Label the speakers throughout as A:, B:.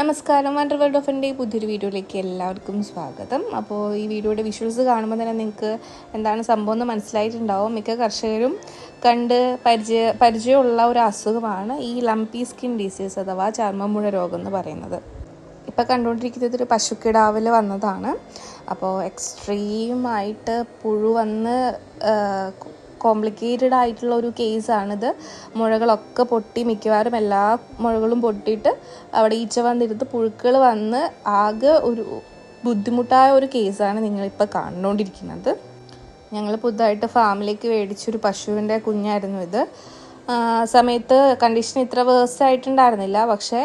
A: നമസ്കാരം wonder world of എന്റെ പുതിയൊരു വീഡിയോയിലേക്ക് എല്ലാവർക്കും സ്വാഗതം. അപ്പോൾ ഈ വീഡിയോയുടെ വിഷ്വൽസ് കാണുമ്പോൾ തന്നെ നിങ്ങൾക്ക് എന്താണ് സംഭവം എന്ന് മനസ്സിലായിട്ടുണ്ടാവും. മിക്ക കർഷകരും കണ്ട് പരിചയ പരിചയമുള്ള ഒരു അസുഖമാണ് ഈ ലംപി സ്കിൻ ഡിസീസ് അഥവാ ചർമ്മമുഴ രോഗം എന്ന് പറയുന്നത്. ഇപ്പോൾ കണ്ടുകൊണ്ടിരിക്കുന്നത് ഒരു പശുക്കിടാവിൽ വന്നതാണ്. അപ്പോൾ എക്സ്ട്രീമായിട്ട് പുഴു വന്ന് കോംപ്ലിക്കേറ്റഡ് ആയിട്ടുള്ള ഒരു കേസാണിത് മുഴകളൊക്കെ പൊട്ടി മിക്കവാറും എല്ലാ മുഴകളും പൊട്ടിയിട്ട് അവിടെ ഈച്ച വന്നിരുന്ന് പുഴുക്കൾ വന്ന് ആകെ ഒരു ബുദ്ധിമുട്ടായ ഒരു കേസാണ് നിങ്ങളിപ്പോൾ കണ്ടുകൊണ്ടിരിക്കുന്നത് ഞങ്ങൾ പുതുതായിട്ട് ഫാമിലേക്ക് മേടിച്ചൊരു പശുവിന്റെ കുഞ്ഞായിരുന്നു ഇത്. സമയത്ത് കണ്ടീഷൻ ഇത്ര വേഴ്സ്റ്റ് ആയിട്ടുണ്ടായിരുന്നില്ല. പക്ഷേ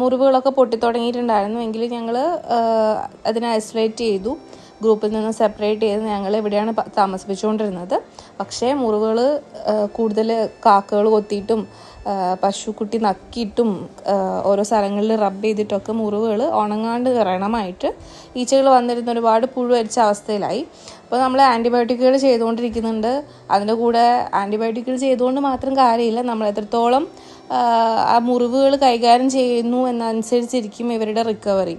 A: മുറിവുകളൊക്കെ പൊട്ടിത്തുടങ്ങിയിട്ടുണ്ടായിരുന്നു. എങ്കിലും ഞങ്ങൾ അതിനെ ഐസൊലേറ്റ് ചെയ്തു. ഗ്രൂപ്പിൽ നിന്ന് സെപ്പറേറ്റ് ചെയ്ത് ഞങ്ങൾ ഇവിടെയാണ് താമസിപ്പിച്ചുകൊണ്ടിരുന്നത്. പക്ഷേ മുറിവുകൾ കൂടുതൽ കാക്കകൾ കൊത്തിയിട്ടും പശുക്കുട്ടി നക്കിയിട്ടും ഓരോ സ്ഥലങ്ങളിൽ റബ്ബ് ചെയ്തിട്ടൊക്കെ മുറിവുകൾ ഉണങ്ങാണ്ട് കയറണമായിട്ട് ഈച്ചകൾ വന്നിരുന്ന ഒരുപാട് പുഴു അരിച്ച അവസ്ഥയിലായി. അപ്പോൾ നമ്മൾ ആന്റിബയോട്ടിക്കുകൾ ചെയ്തുകൊണ്ടിരിക്കുന്നുണ്ട്. അതിന്റെ കൂടെ ആന്റിബയോട്ടിക്കുകൾ ചെയ്തുകൊണ്ട് മാത്രം കാര്യമില്ല. നമ്മൾ എത്രത്തോളം ആ മുറിവുകൾ കൈകാര്യം ചെയ്യുന്നു എന്നനുസരിച്ചിരിക്കും ഇവരുടെ റിക്കവറി.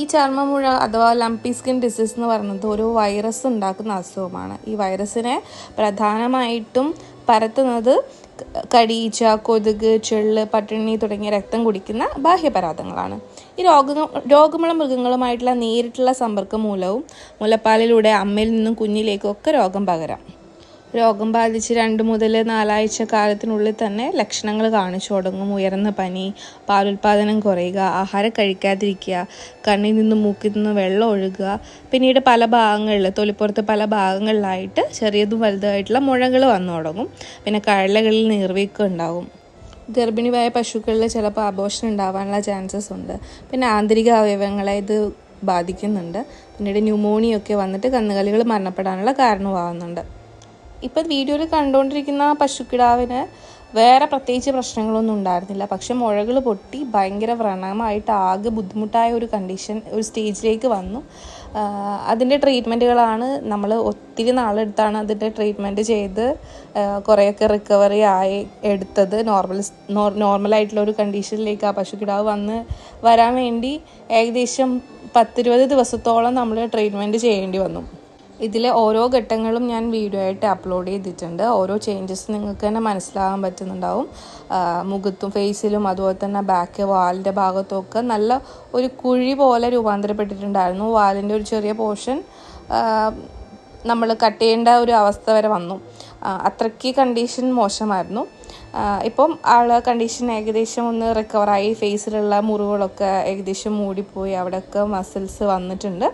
A: ഈ ചർമ്മമുഴ അഥവാ ലംപി സ്കിൻ ഡിസീസ് എന്ന് പറയുന്നത് ഒരു വൈറസ് ഉണ്ടാക്കുന്ന അസുഖമാണ്. ഈ വൈറസിനെ പ്രധാനമായിട്ടും പരത്തുന്നത് കടീച്ച കൊതുക് ചെള്ള് പട്ടിണി തുടങ്ങിയ രക്തം കുടിക്കുന്ന ബാഹ്യപരാധങ്ങളാണ്. ഈ രോഗ രോഗമുള്ള മൃഗങ്ങളുമായിട്ടുള്ള നേരിട്ടുള്ള സമ്പർക്കം മൂലവും മുലപ്പാലിലൂടെ അമ്മയിൽ നിന്നും കുഞ്ഞിലേക്കും ഒക്കെ രോഗം പകരാം. രോഗം ബാധിച്ച് രണ്ട് മുതൽ നാലാഴ്ച കാലത്തിനുള്ളിൽ തന്നെ ലക്ഷണങ്ങൾ കാണിച്ചു തുടങ്ങും. ഉയർന്ന പനി പാലുൽപാദനം കുറയുക ആഹാരം കഴിക്കാതിരിക്കുക കണ്ണിൽ നിന്നും മൂക്കിൽ നിന്നും വെള്ളം ഒഴുകുക. പിന്നീട് പല ഭാഗങ്ങളിൽ തൊലിപ്പുറത്ത് പല ഭാഗങ്ങളിലായിട്ട് ചെറിയതും വലുതായിട്ടുള്ള മുഴകൾ വന്നു തുടങ്ങും. പിന്നെ കഴലകളിൽ നീർവീക്കം ഉണ്ടാകും. ഗർഭിണിയായ പശുക്കളിൽ ചിലപ്പോൾ ആഘോഷം ഉണ്ടാവാനുള്ള ചാൻസസ് ഉണ്ട്. പിന്നെ ആന്തരിക അവയവങ്ങളെ ഇത് ബാധിക്കുന്നുണ്ട്. പിന്നീട് ന്യൂമോണിയൊക്കെ വന്നിട്ട് കന്നുകാലികൾ മരണപ്പെടാനുള്ള കാരണമാവുന്നുണ്ട്. ഇപ്പം വീഡിയോയിൽ കണ്ടുകൊണ്ടിരിക്കുന്ന പശുക്കിടാവിന് വേറെ പ്രത്യേകിച്ച് പ്രശ്നങ്ങളൊന്നും ഉണ്ടായിരുന്നില്ല. പക്ഷെ മുഴകൾ പൊട്ടി ഭയങ്കര വ്രണമായിട്ട് ആകെ ബുദ്ധിമുട്ടായ ഒരു കണ്ടീഷൻ ഒരു സ്റ്റേജിലേക്ക് വന്നു. അതിന്റെ ട്രീറ്റ്മെന്റുകളാണ് നമ്മൾ ഒത്തിരി നാളെടുത്താണ് അതിന്റെ ട്രീറ്റ്മെന്റ് ചെയ്ത് കുറേയൊക്കെ റിക്കവറി ആയി എടുത്തത്. നോർമൽ നോർമലായിട്ടുള്ള ഒരു കണ്ടീഷനിലേക്ക് ആ പശുക്കിടാവ് വന്ന് വരാൻ വേണ്ടി ഏകദേശം പത്തിരുപത് ദിവസത്തോളം നമ്മൾ ട്രീറ്റ്മെന്റ് ചെയ്യേണ്ടി വന്നു. ഇതിലെ ഓരോ ഘട്ടങ്ങളും ഞാൻ വീഡിയോ ആയിട്ട് അപ്ലോഡ് ചെയ്തിട്ടുണ്ട്. ഓരോ ചേഞ്ചസ് നിങ്ങൾക്ക് തന്നെ മനസ്സിലാകാൻ പറ്റുന്നുണ്ടാവും. മുഖത്തും ഫേസിലും അതുപോലെ തന്നെ ബാക്ക് വാലിന്റെ ഭാഗത്തും ഒക്കെ നല്ല ഒരു കുഴി പോലെ രൂപാന്തരപ്പെട്ടിട്ടുണ്ടായിരുന്നു. വാലിന്റെ ഒരു ചെറിയ പോർഷൻ നമ്മൾ കട്ട് ചെയ്യേണ്ട ഒരു അവസ്ഥ വരെ വന്നു. അത്രയ്ക്ക് കണ്ടീഷൻ മോശമായിരുന്നു. ഇപ്പം ആൾ കണ്ടീഷൻ ഏകദേശം ഒന്ന് റിക്കവറായി ഫേസിലുള്ള മുറിവുകളൊക്കെ ഏകദേശം മൂടിപ്പോയി. അവിടെയൊക്കെ മസിൽസ് വന്നിട്ടുണ്ട്.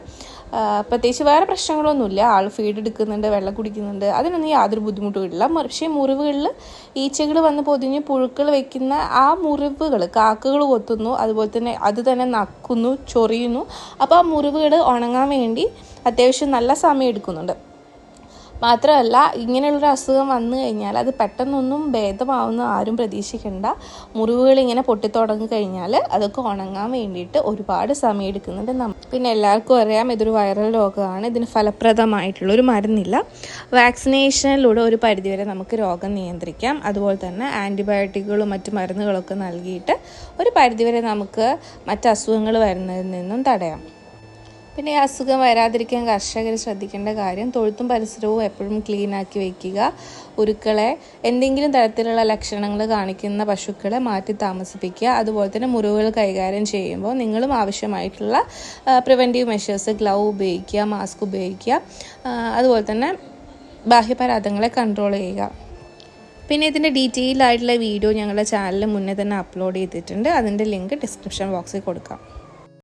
A: പ്രത്യേകിച്ച് വേറെ പ്രശ്നങ്ങളൊന്നുമില്ല. ആൾ ഫീഡ് എടുക്കുന്നുണ്ട് വെള്ളം കുടിക്കുന്നുണ്ട്. അതിനൊന്നും യാതൊരു ബുദ്ധിമുട്ടും ഇല്ല പക്ഷേ മുറിവുകളിൽ ഈച്ചകൾ വന്ന് പൊതിഞ്ഞ് പുഴുക്കൾ വെക്കുന്ന ആ മുറിവുകൾ കാക്കകൾ കൊത്തുന്നു അതുപോലെ തന്നെ അത് തന്നെ നക്കുന്നു ചൊറിയുന്നു. അപ്പോൾ ആ മുറിവുകൾ ഉണങ്ങാൻ വേണ്ടി അത്യാവശ്യം നല്ല സമയം എടുക്കുന്നുണ്ട്. മാത്രമല്ല ഇങ്ങനെയുള്ളൊരു അസുഖം വന്നു കഴിഞ്ഞാൽ അത് പെട്ടെന്നൊന്നും ഭേദമാവുന്ന ആരും പ്രതീക്ഷിക്കേണ്ട. മുറിവുകൾ ഇങ്ങനെ പൊട്ടിത്തുടങ്ങി കഴിഞ്ഞാൽ അതൊക്കെ ഉണങ്ങാൻ വേണ്ടിയിട്ട് ഒരുപാട് സമയം എടുക്കുന്നുണ്ട്. പിന്നെ എല്ലാവർക്കും അറിയാം ഇതൊരു വൈറൽ രോഗമാണ്. ഇതിന് ഫലപ്രദമായിട്ടുള്ള ഒരു മരുന്നില്ല. വാക്സിനേഷനിലൂടെ ഒരു പരിധിവരെ നമുക്ക് രോഗം നിയന്ത്രിക്കാം. അതുപോലെ തന്നെ ആന്റിബയോട്ടിക്കുകളും മറ്റു മരുന്നുകളൊക്കെ നൽകിയിട്ട് ഒരു പരിധിവരെ നമുക്ക് മറ്റ് അസുഖങ്ങൾ വരുന്നതിൽ നിന്നും തടയാം. പിന്നെ അസുഖം വരാതിരിക്കാൻ കർഷകർ ശ്രദ്ധിക്കേണ്ട കാര്യം തൊഴുത്തും പരിസരവും എപ്പോഴും ക്ലീൻ ആക്കി വെക്കുക. ഉരുക്കളെ എന്തെങ്കിലും തരത്തിലുള്ള ലക്ഷണങ്ങൾ കാണിക്കുന്ന പശുക്കളെ മാറ്റി താമസിപ്പിക്കുക. അതുപോലെ തന്നെ മുറിവുകൾ കൈകാര്യം ചെയ്യുമ്പോൾ നിങ്ങളും ആവശ്യമായിട്ടുള്ള പ്രിവെന്റീവ് മെഷേഴ്സ് ഗ്ലൗ ഉപയോഗിക്കുക മാസ്ക് ഉപയോഗിക്കുക. അതുപോലെ തന്നെ ബാഹ്യപരാധങ്ങളെ കൺട്രോൾ ചെയ്യുക. പിന്നെ ഇതിന്റെ ഡീറ്റെയിൽ ആയിട്ടുള്ള വീഡിയോ ഞങ്ങളുടെ ചാനലിൽ മുന്നേ തന്നെ അപ്ലോഡ് ചെയ്തിട്ടുണ്ട്. അതിന്റെ ലിങ്ക് ഡിസ്ക്രിപ്ഷൻ ബോക്സിൽ കൊടുക്കാം.